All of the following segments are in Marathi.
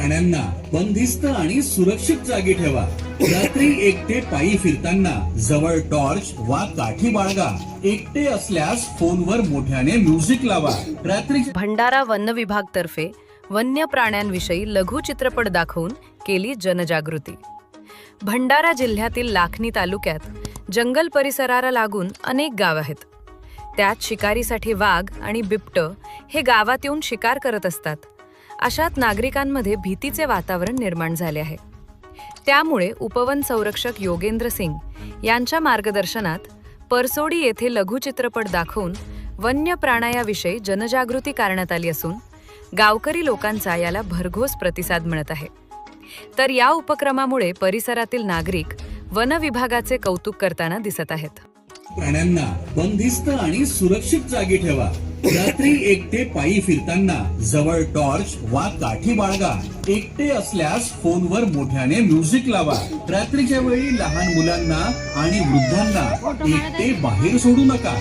प्राण्यांना बंदिस्त आणि सुरक्षित जागी ठेवा. रात्री एकटे पायी फिरताना जवळ टॉर्च वा काठी बाळगा. एकटे असल्यास फोनवर मोठ्याने म्युझिक लावा. रात्री भंडारा वन विभाग तर्फे वन्य प्राण्यांविषयी लघु चित्रपट दाखवून केली जनजागृती. भंडारा जिल्ह्यातील लाखनी तालुक्यात जंगल परिसराला लागून अनेक गाव आहेत. त्यात शिकारीसाठी वाघ आणि बिबट हे गावात येऊन शिकार करत असतात. अशात नागरिकांमध्ये भीतीचे वातावरण निर्माण झाले आहे. त्यामुळे उपवन संरक्षक योगेंद्र सिंग यांच्या मार्गदर्शनात परसोडी येथे लघुचित्रपट दाखवून वन्य प्राणायाविषयी जनजागृती करण्यात आली असून गावकरी लोकांचा याला भरघोस प्रतिसाद मिळत आहे. तर या उपक्रमामुळे परिसरातील नागरिक वन विभागाचे कौतुक करताना दिसत आहेत. प्राण्यांना बंदिस्त आणि सुरक्षित जागी ठेवा. रात्री एकटे पायी फिरताना जवळ टॉर्च वा काठी बाळगा एकटे असल्यास फोनवर मोठ्याने म्युझिक लावा. रात्रीच्या वेळी लहान मुलांना आणि वृद्धांना एकटे बाहेर सोडू नका.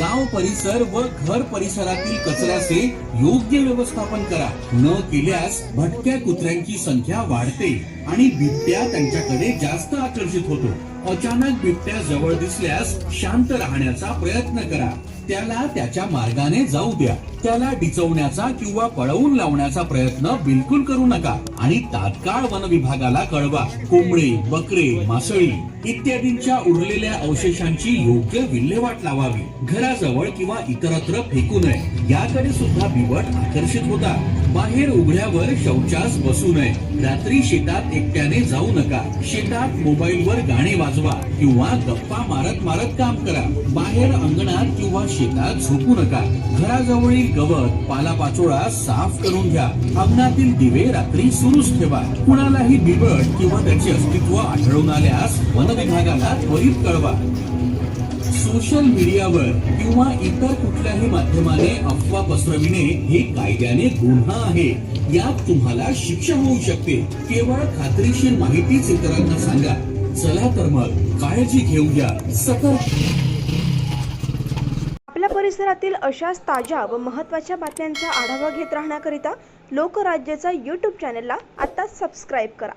गाव परिसर व घर परिसरातील कचऱ्याचे योग्य व्यवस्थापन करा. न केल्यास भटक्या कुत्र्यांची संख्या वाढते. आणि बिबट्या त्यांच्याकडे जास्त आकर्षित होतो. अचानक बिबट्या जवळ दिसल्यास शांत राहण्याचा प्रयत्न करा. त्याला त्याच्या मार्गाने जाऊ द्या. त्याला डिचवण्याचा किंवा पळवून लावण्याचा प्रयत्न बिलकुल करू नका. आणि तात्काळ वन विभागाला कळवा. कोंबडे बकरे मासळी इत्यादींच्या उरलेल्या अवशेषांची योग्य विल्हेवाट लावावी. घराजवळ किंवा इतरत्र फेकू नये. याकडे सुद्धा बिबट आकर्षित होता बाहेर उघड्यावर शौचास बसू नये. रात्री शेतात एकट्याने जाऊ नका. शेतात मोबाईलवर गाणे वाजवा किंवा गप्पा मारत मारत काम करा. बाहेर अंगणात किंवा शेतात झोपू नका. घराजवळील गवत पालापाचोळा साफ करून घ्या. अंगणातील दिवे रात्री सुरूच ठेवा. कुणालाही बिबट किंवा त्याचे अस्तित्व आढळून आल्यास वन विभागाला त्वरित कळवा. सोशल मीडियावर किंवा इतर कुठल्याही माध्यमाने अफवा पसरविणे हे कायद्याने गुन्हा आहे. यात तुम्हाला शिक्षा होऊ शकते. केवळ खात्रीशीर माहितीच इतरांना सांगा. चला तर मग काळजी घेऊया. सतर्क आपल्या परिसरातील अशाच ताज्या व महत्त्वाच्या बातम्यांचा आढावा घेत राहण्याकरिता लोकराज्यचा यूट्यूब चॅनलला आता सबस्क्राईब करा.